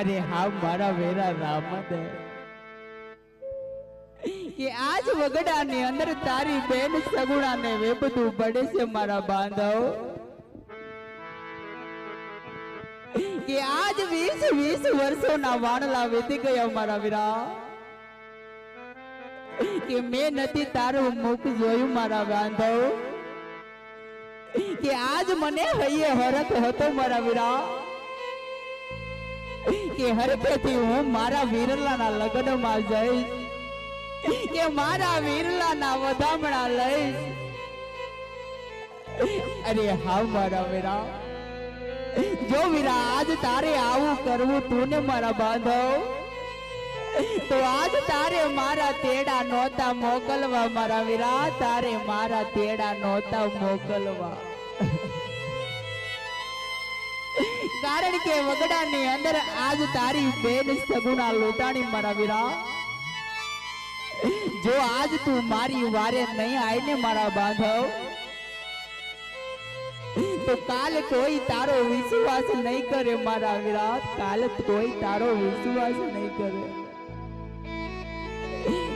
અરે હા, મારા વેરા રામદ કે આજ વગડાની અંદર તારી બેન સગુણાને વેપતું પડે છે મારા બાંધવ. કે આજ વીસ વીસ વર્ષોના વાણલા વેતી ગયા મારા વીરા. કે મેં નથી તારું મુખ જોયું મારા બાંધવ. કે આજ મને હૈયે હરત હતો મારા વીરા. કે હરખેથી હું મારા વીરલાના લગ્નમાં જઈશ. કે મારા વીરલાના વધામણા લઈશ. અરે હા મારા વીરા. જો વીરા, આજ તારે આવું કરવું તું ને મારા બાંધવ? તો આજ તારે મારા તેડા નહોતા મોકલવા મારા વીરા. તારે મારા તેડા નહોતા મોકલવા. કારણ કે વગડાની અંદર આજ તારી બેન સગુના લોટાણી મારા જો આજ તું મારી વારે નહીં આય ને મારા બાંધવ, તો કાલ કોઈ તારો વિશ્વાસ નહીં કરે મારા વીરા. કાલ કોઈ તારો વિશ્વાસ નહીં કરે.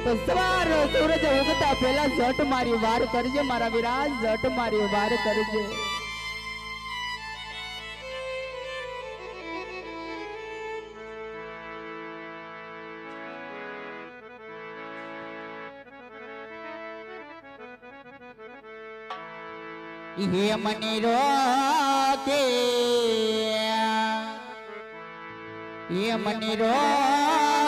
તો સવાર સૂરજ ઉગતા પહેલા ઝટ મારી વાર કરજે મારા વીરા, ઝટ મારી વાર કરજે. હે મને રોકે હે મને રોકે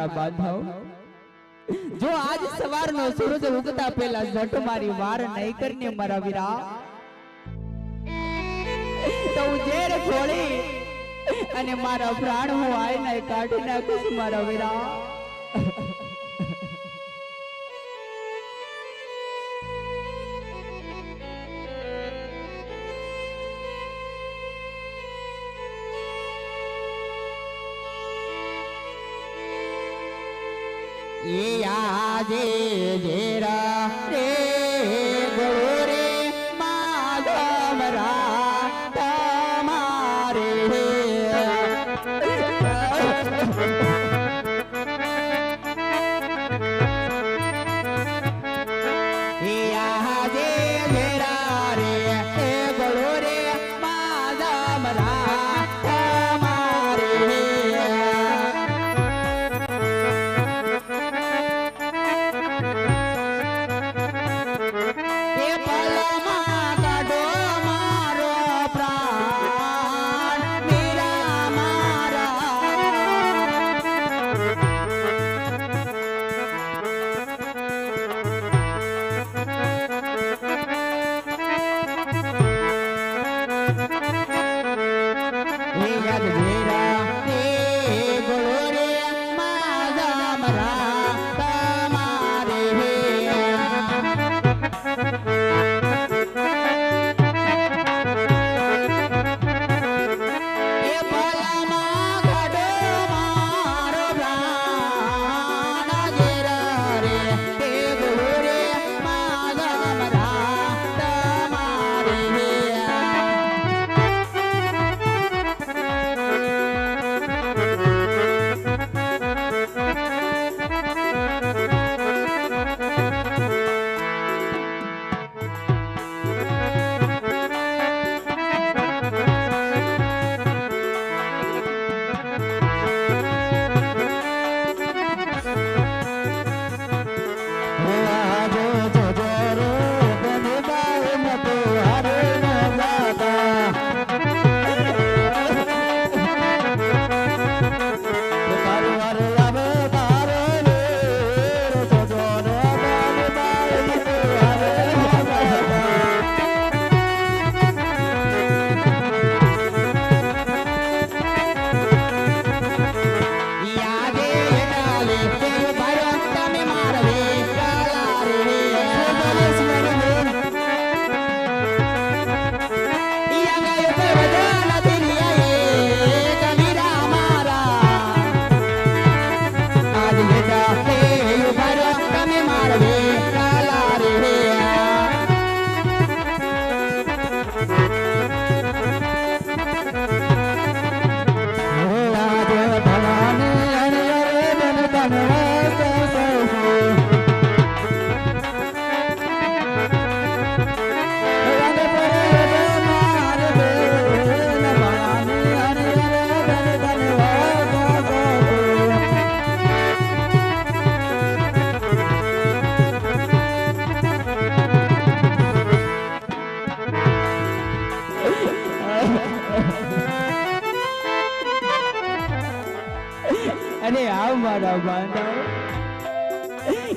મારા બાંધવ? જો આજ સવારનો સૂરજ ઉગતા પહેલા ઝટ મારી વાર નહીં કરીને મારા વીરા તો ઝેર ખોળી અને મારા પ્રાણ હું આય નહીં કાઢી નાખું મારા વીરા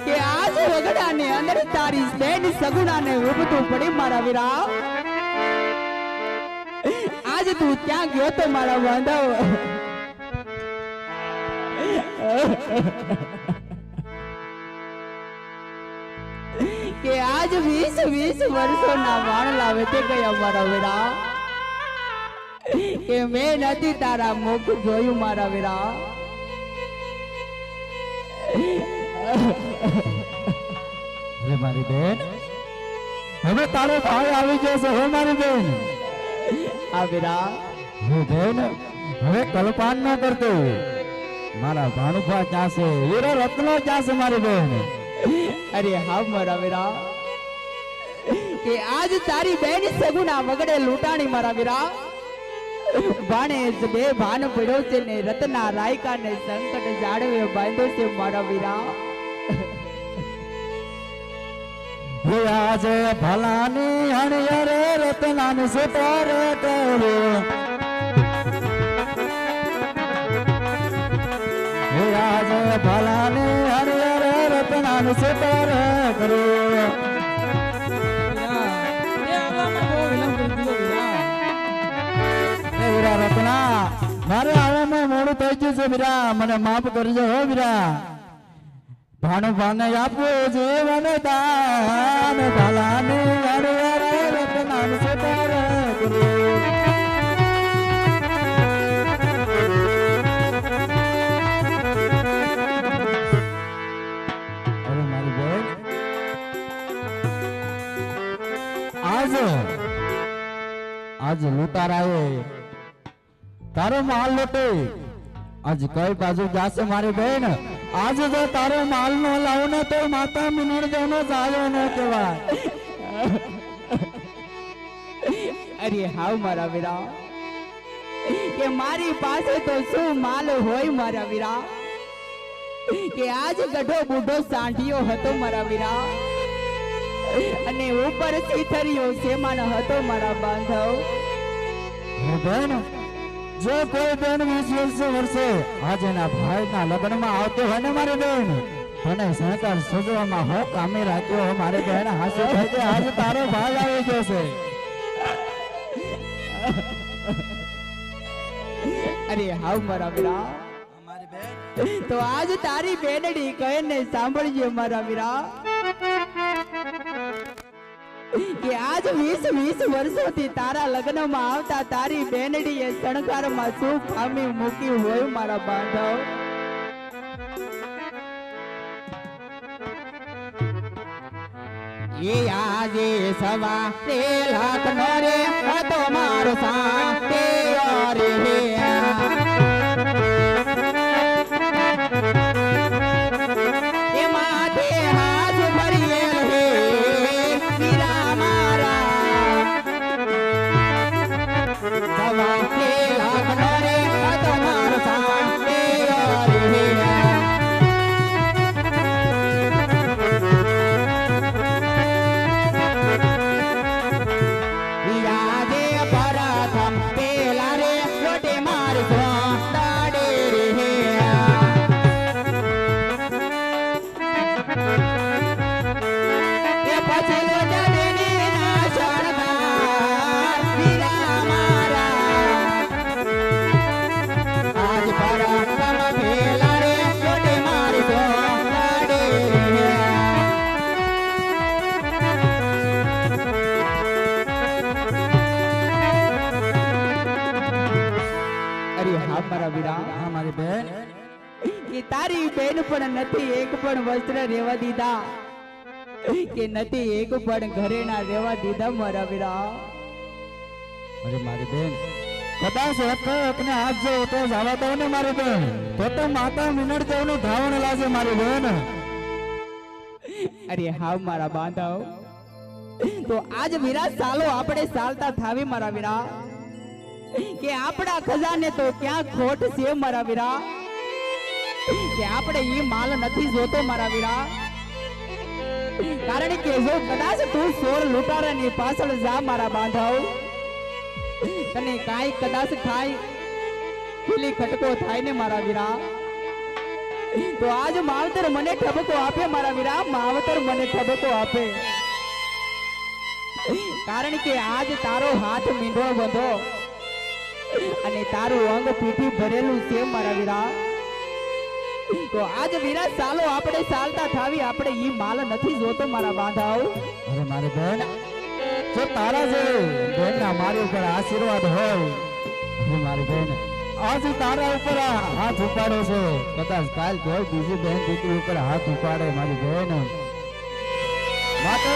કે આજ તું તો વીસ વીસ વર્ષોના વાણલા વેતે ગયા મારા વીરા કે મેં નથી તારા મુખ જોયું મારા વીરા હે મારી બેન હવે તારો ભાઈ આવી જશે હે મારી બેન. આ વીરા. હે બેન હવે કલ્પાન ન કરતો. મારા ભાણુભા ક્યાં છે હીરો રત્નો ક્યાં છે મારી બેન. અરે હા મારા વીરા. કે આજ તારી બેન સગુના વગડે લૂંટાણી મારા વીરા. ભાણે બે ભાન પડ્યો છે ને રત્ના રાયકા ને સંકટ જાળવે બાંધો છે મારા વીરા આજે ભલાની હણિયરે રત્નાન સુતર કર્યો. આજે ભલાની હણિયરે રત્નાન સુતર કર્યો. અરે મારે આવામાં મોડું થઈ ગયું છે વીરા. મને માફ કરજો હો વીરા. ભાણો ભાને આપો જીવન દાન. ભલાને અરે અરે રતનામ સે તારે ગુરુ અરે મારી તારો માલ લૂટે આજ કઈ બાજુ જાશે મારી બેન? આજ જો તારો માલ નો લાવો ને તો માતા મિનર દેનો જાયો ન કેવાય અરે હાવ મારા વીરા. કે મારી પાસે તો શું માલ હોય મારા વીરા? કે આજ ગઢો બુઢો સાંઢિયો હતો મારા વીરા. અને ઉપર સીથરિયો સેમાન હતો મારા બાંધવ. બેન જો કોઈ બેન વીસ વર્ષે વર્ષે આજે ના ભાઈના લગ્નમાં આવતો હોય ને મારી બેન તને સહકાર સજવામાં હો કામે રાખ્યો મારી બેન હાસુ આજે તારો ભાગ આવી ગયો છે. અરે હાવ મારા વીરા તો આજ તારી બેનડી કહે ને સાંભળજે મારા વીરા કે આજ વીસ વીસ વર્ષોથી તારા લગ્નમાં આવતા તારી બેનડીએ શણગારમાં શું ખામી મૂકી હોય મારા બાંધવ. એ આજે લાખ નો રે મારો સાતે તારી બેન પણ નથી એક પણ વસ્ત્ર રેવા દીધા. કે નથી એક પણ ઘરે ના રેવા દીધા મારા વીરા. અરે મારી બેન કદાચ એક હાથ જો તો જવા દો ને મારી બેન. તો તો માતા મિનડ દેવનું ધાવણ લાગે મારી બેન. અરે હાવ મારા બાંધવ. તો આજ વીરા સાલો આપણે ચાલતા થાવી મારા વીરા. કે આપણા ખજાને તો ક્યાં ખોટ છે મારા વીરા? કે આપણે એ માલ નથી જોતો, મારા વીરા. કારણ કે જો કદાચ તું સોર લૂંટારાની પાછળ જા, મારા બાંધાવ તને કાંઈ કદાચ ખાય ખીલી ખટકો થાય ને, મારા વીરા. તો આજ માવતર મને ઠબકો આપે, મારા વીરા. માવતર મને ઠબકો આપે. કારણ કે આજ તારો હાથ મીંડો બંધો અને તારું અંગ પીઠી ભરેલું છે, મારા વીરા. તો આજ વીરા ચાલો આપણે ચાલતા થાવી આપણે ઈ માલ નથી જોતો મારા બાંધાઓ. અરે મારી બેન જો તારા જે બેન ના મારી ઉપર આશીર્વાદ હોય અરે મારી બેન આજ તારા ઉપર હાથ ઉપાડો છે. કદાચ કાલ કોઈ બીજી બેન દીકરી ઉપર હાથ ઉપાડે મારી બેન. માટે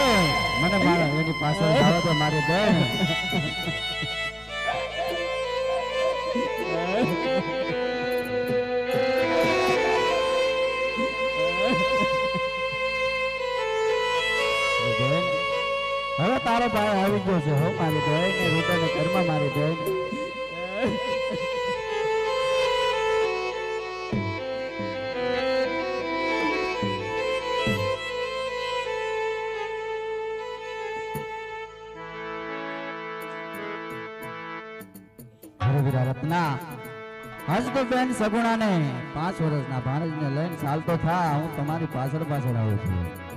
મને મારા એની પાછળ જાવ તો મારી બેન. હવે તારો ભાઈ આવી ગયો છે, હો મારી બેન, ને રૂટાને ઘરમાં મારી વીરા રત્ના આજ તો બેન સગુણાને પાંચ વર્ષના ભાણેજને લઈને ચાલતો થા, હું તમારી પાછળ પાછળ આવું છું.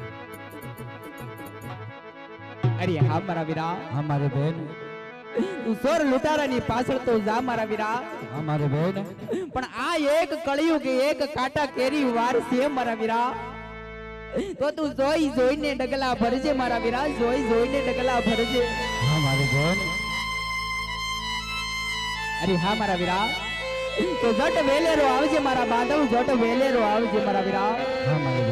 અરે હા મારા વીરા. હા મારી બેન. તું સોર લૂંટારાની પાછળ તો જા મારા વીરા. હા મારી બેન. પણ આ એક કળિયુગ એક કાટા કેરી વાર છે મારા વીરા. તો તું જોઈ જોઈને ડગલા ભરજે મારા વીરા. જોઈ જોઈને ડગલા ભરજે. હા મારી બેન. અરે હા મારા વીરા. તો જટ વેલેરો આવજે મારા બાંધવ જટ વેલેરો આવજે મારા વીરા. હા મારી